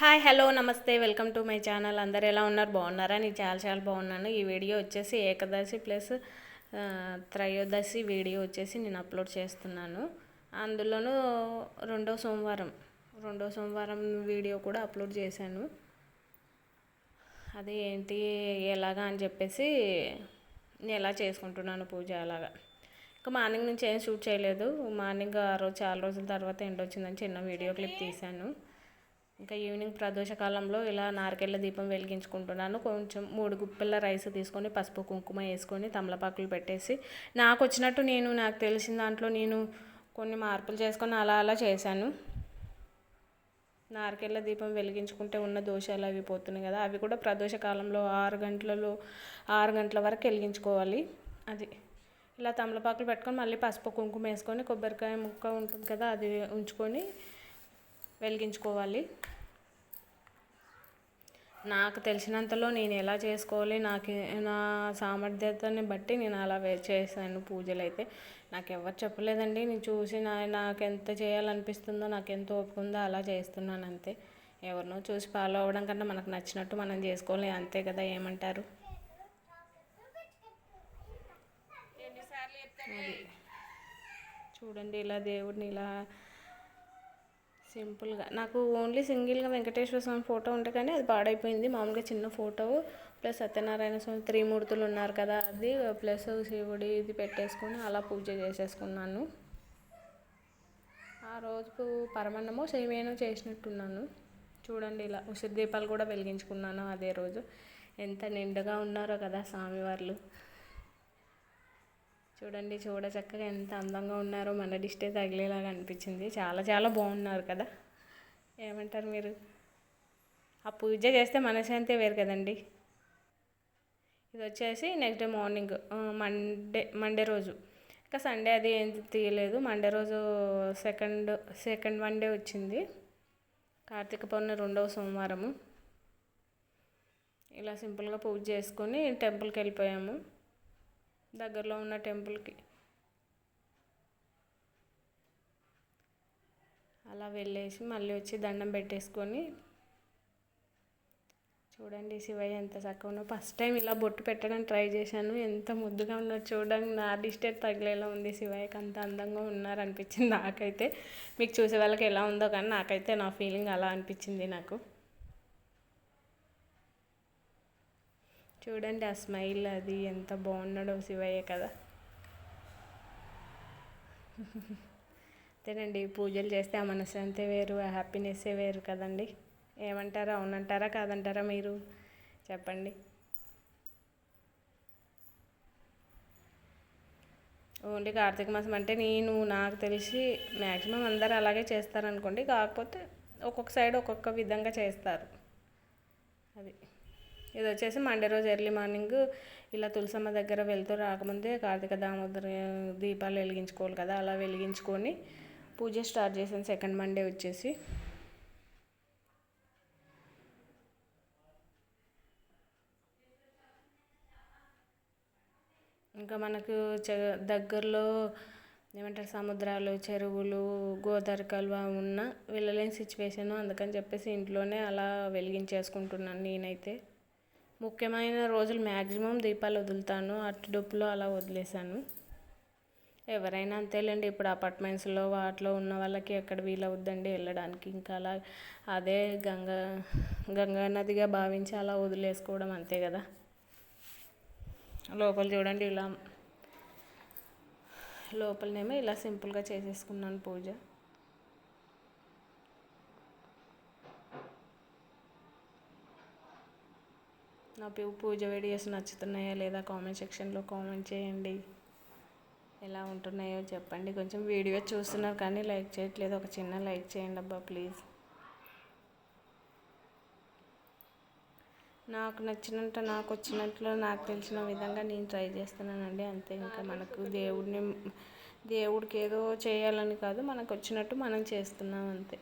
Hi hello నమస్తే welcome to my channel. అందరు ఎలా ఉన్నారు? బాగున్నారా? నేను చాలా చాలా బాగున్నాను. ఈ వీడియో వచ్చేసి ఏకదశి ప్లస్ త్రయోదశి వీడియో వచ్చేసి నేను అప్లోడ్ చేస్తున్నాను. అందులోనూ రెండో సోమవారం రెండో సోమవారం వీడియో కూడా అప్లోడ్ చేశాను. అది ఏంటి ఎలాగా అని చెప్పేసి నేను ఎలా చేసుకుంటున్నాను పూజ అలాగా. ఇంకా మార్నింగ్ నుంచి ఏం షూట్ చేయలేదు. మార్నింగ్ ఆ రోజు చాలా రోజుల తర్వాత ఎండ వచ్చిందని చిన్న వీడియో క్లిప్ తీశాను. ఇంకా ఈవినింగ్ ప్రదోషకాలంలో ఇలా నారికెళ్ళ దీపం వెలిగించుకుంటున్నాను. కొంచెం మూడు గుప్పెల రైస్ తీసుకొని పసుపు కుంకుమ వేసుకొని తమలపాకులు పెట్టేసి నాకు వచ్చినట్టు నేను నాకు తెలిసిన దాంట్లో నేను కొన్ని మార్పులు చేసుకొని అలా అలా చేశాను. నారికెళ్ళ దీపం వెలిగించుకుంటే ఉన్న దోషాలు అవి పోతున్నాయి కదా అవి కూడా ప్రదోష కాలంలో ఆరు గంటలలో ఆరు గంటల వరకు వెలిగించుకోవాలి. అది ఇలా తమలపాకులు పెట్టుకొని మళ్ళీ పసుపు కుంకుమ వేసుకొని కొబ్బరికాయ ముక్క ఉంటుంది కదా అది ఉంచుకొని వెలిగించుకోవాలి. నాకు తెలిసినంతలో నేను ఎలా చేసుకోవాలి నాకు నా సామర్థ్యతని బట్టి నేను అలా చేశాను పూజలు అయితే. నాకు ఎవరు చెప్పలేదండి. నేను చూసి నా నాకు ఎంత చేయాలనిపిస్తుందో నాకు ఎంత ఓపిక ఉందో అలా చేస్తున్నాను అంతే. ఎవరినో చూసి ఫాలో అవ్వడం కన్నా మనకు నచ్చినట్టు మనం చేసుకోవాలి అంతే కదా ఏమంటారు. చూడండి ఇలా దేవుడిని ఇలా సింపుల్గా. నాకు ఓన్లీ సింగిల్గా వెంకటేశ్వర స్వామి ఫోటో ఉంటే కానీ అది పాడైపోయింది. మామూలుగా చిన్న ఫోటో ప్లస్ సత్యనారాయణ స్వామి త్రిమూర్తులు ఉన్నారు కదా అది ప్లస్ శివుడి ఇది పెట్టేసుకొని అలా పూజ చేసేసుకున్నాను. ఆ రోజు పరమన్నమో సేమేనో చేసినట్టున్నాను. చూడండి ఇలా ఉసిరి దీపాలు కూడా వెలిగించుకున్నాను అదే రోజు. ఎంత నిండుగా ఉన్నారో కదా స్వామివార్లు. చూడండి చూడ చక్కగా ఎంత అందంగా ఉన్నారో మన డిస్టే తగిలేలాగా అనిపించింది. చాలా చాలా బాగున్నారు కదా? ఏమంటారు మీరు? ఆ పూజ చేస్తే మనశాంతి వేరు కదండి. ఇది వచ్చేసి next day morning Monday Monday రోజు. ఇంకా సండే అది ఏం తీయలేదు. మండే రోజు సెకండ్ సెకండ్ వన్ డే వచ్చింది. కార్తీక పౌర్ణమి రెండవ సోమవారము. ఇలా సింపుల్గా పూజ చేసుకొని టెంపుల్కి వెళ్ళిపోయాము. దగ్గరలో ఉన్న టెంపుల్కి. అలా వెళ్ళేసి మళ్ళీ వచ్చి దండం పెట్టేసుకొని చూడండి శివయ్య ఎంత చక్కగా ఫస్ట్ టైం ఇలా బొట్టు పెట్టడానికి ట్రై చేశాను. ఎంత ముద్దుగా ఉన్నారు చూడండి. నా డిస్టేట్ తగిలేలా ఉంది. శివయ్యకి అంత అందంగా ఉన్నారు అనిపించింది నాకైతే. మీకు చూసే వాళ్ళకి ఎలా ఉందో కానీ నాకైతే నా ఫీలింగ్ అలా అనిపించింది నాకు. చూడండి ఆ స్మైల్ అది ఎంత బాగున్నాడో శివయ్య కదా. అంతేనండి పూజలు చేస్తే ఆ మనశ్శాంతి వేరు ఆ హ్యాపీనెస్సే వేరు కదండి. ఏమంటారా అవునంటారా కాదంటారా మీరు? చెప్పండి. ఓన్లీ కార్తీక మాసం అంటే నేను నాకు తెలిసి మ్యాక్సిమం అందరూ అలాగే చేస్తారనుకోండి. కాకపోతే ఒక్కొక్క సైడ్ ఒక్కొక్క విధంగా చేస్తారు. అది. ఇది వచ్చేసి మండే రోజు ఎర్లీ మార్నింగ్ ఇలా తులసమ్మ దగ్గర వెళ్తూ రాకముందే కార్తీక దామోదర దీపాలు వెలిగించుకోవాలి కదా అలా వెలిగించుకొని పూజ స్టార్ట్ చేశాను సెకండ్ మండే వచ్చేసి. ఇంకా మనకు చ దగ్గరలో ఏమంటారు సముద్రాలు చెరువులు గోదావరి కలువ ఉన్న వెళ్ళలేని సిచ్యువేషన్ అందుకని చెప్పేసి ఇంట్లోనే అలా వెలిగించేసుకుంటున్నాను నేనైతే. ముఖ్యమైన రోజులు మ్యాక్సిమం దీపాలు వదులుతాను అట్టుడుప్పులో అలా వదిలేశాను. ఎవరైనా అంతేలేండి ఇప్పుడు అపార్ట్మెంట్స్లో వాటిలో ఉన్న వాళ్ళకి ఎక్కడ వీలవుద్దండి వెళ్ళడానికి. ఇంకా అలా అదే గంగా గంగా నదిగా భావించి అలా వదిలేసుకోవడం అంతే కదా. లోపల చూడండి ఇలా లోపలనేమో ఇలా సింపుల్గా చేసేసుకున్నాను పూజ. నా పూజ వీడియోస్ నచ్చుతున్నాయా లేదా కామెంట్ సెక్షన్లో కామెంట్ చేయండి. ఎలా ఉంటున్నాయో చెప్పండి. కొంచెం వీడియో చూస్తున్నారు కానీ లైక్ చేయట్లేదు. ఒక చిన్న లైక్ చేయండి అబ్బా ప్లీజ్ నాకు నచ్చినట్టు నాకు వచ్చినట్లు నాకు తెలిసిన విధంగా నేను ట్రై చేస్తున్నానండి. అంతే ఇంకా మనకు దేవుడిని దేవుడికి ఏదో చేయాలని కాదు. మనకు వచ్చినట్టు మనం చేస్తున్నాం అంతే.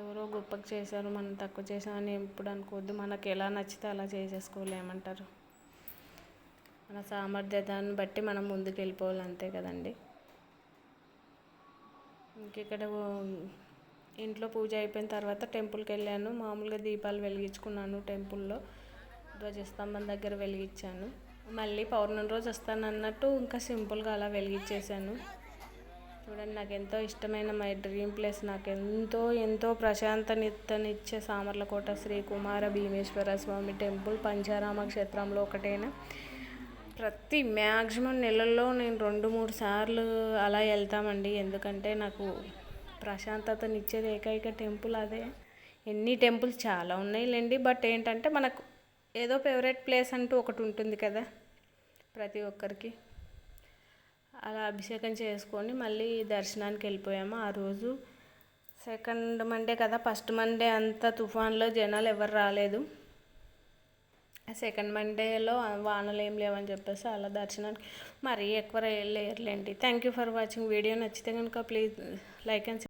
ఎవరో గొప్పకి చేశారు మనం తక్కువ చేసామని ఎప్పుడు అనుకోవద్దు. మనకు ఎలా నచ్చితే అలా చేసేసుకోలేమంటారు మన సామర్థ్యతను బట్టి మనం ముందుకు వెళ్ళిపోవాలి అంతే కదండి. ఇంకెక్కడ ఇంట్లో పూజ అయిపోయిన తర్వాత టెంపుల్కి వెళ్ళాను. మామూలుగా దీపాలు వెలిగించుకున్నాను టెంపుల్లో. ధ్వజస్తంభం దగ్గర వెలిగించాను. మళ్ళీ పౌర్ణమి రోజు వస్తాను అన్నట్టు ఇంకా సింపుల్గా అలా వెలిగించేశాను. చూడండి నాకు ఎంతో ఇష్టమైన మై డ్రీమ్ ప్లేస్. నాకు ఎంతో ఎంతో ప్రశాంతనిత్తనిచ్చే సామర్లకోట శ్రీ కుమార భీమేశ్వర స్వామి టెంపుల్ పంచారామ క్షేత్రంలో ఒకటైన? ప్రతి మ్యాక్సిమం నెలల్లో నేను రెండు మూడు సార్లు అలా వెళ్తామండి. ఎందుకంటే నాకు ప్రశాంతతనిచ్చేది ఏకైక టెంపుల్ అదే. ఎన్ని టెంపుల్స్ చాలా ఉన్నాయిలేండి. బట్ ఏంటంటే మనకు ఏదో ఫేవరెట్ ప్లేస్ అంటూ ఒకటి ఉంటుంది కదా ప్రతి ఒక్కరికి. అలా అభిషేకం చేసుకొని మళ్ళీ దర్శనానికి వెళ్ళిపోయాము. ఆ రోజు సెకండ్ మండే కదా ఫస్ట్ మండే అంతా తుఫాన్లో జనాలు ఎవరు రాలేదు. సెకండ్ మండేలో వానలు ఏం లేవని చెప్పేసి అలా దర్శనానికి మరీ ఎక్కువ లేరులేండి. Thank you for watching video నచ్చితే కనుక ప్లీజ్ లైక్ అండ్